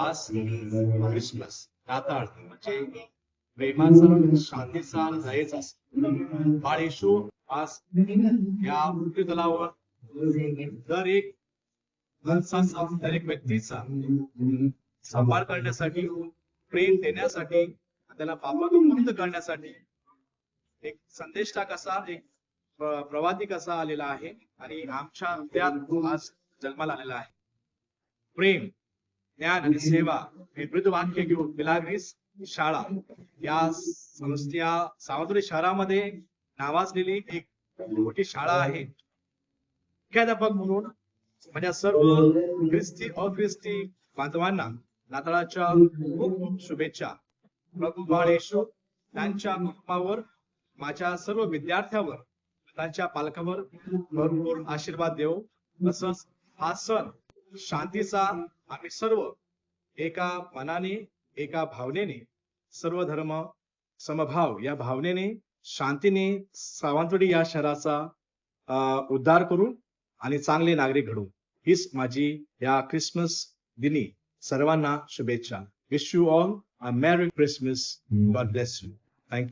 आज क्रिसमस याचा म्हणजे प्रेमाचा शांतीचा आणि दयेचा बाळ येशू आज या मृत्यू दलावर दर एक माणसाचा दर एक व्यक्तीचा सांभाळ करण्यासाठी प्रेम देण्यासाठी त्याला पापातून मुक्त करण्यासाठी एक संदेष्टा कसा एक प्र- प्रवादी कसा आलेला आहे आणि आमच्या त्यात आज जन्माला आलेला आहे. प्रेम. ज्ञान आणि सेवा हे मृद वाक्य घेऊन मिलाग्रीस शाळा या संस्था सावंतवाडी शहरामध्ये नावाजलेली एक मोठी शाळा आहे. मुख्याध्यापक म्हणून माझ्या सर्व ख्रिस्ती अख्रिस्ती बांधवांना नाताळाच्या खूप खूप शुभेच्छा. प्रभू बाळ त्यांच्या कुटुंबावर माझ्या सर्व विद्यार्थ्यावर त्यांच्या पालकावर भरपूर आशीर्वाद देव. तसंच हा सण शांतीचा आम्ही सर्व एका मनाने एका भावनेने सर्व धर्म समभाव या भावनेने शांतीने सावंतवाडी या शहराचा उद्धार करू आणि चांगले नागरिक घडू हीच माझी या क्रिसमस दिनी सर्वांना शुभेच्छा. Wish you all a merry Christmas God bless you thank you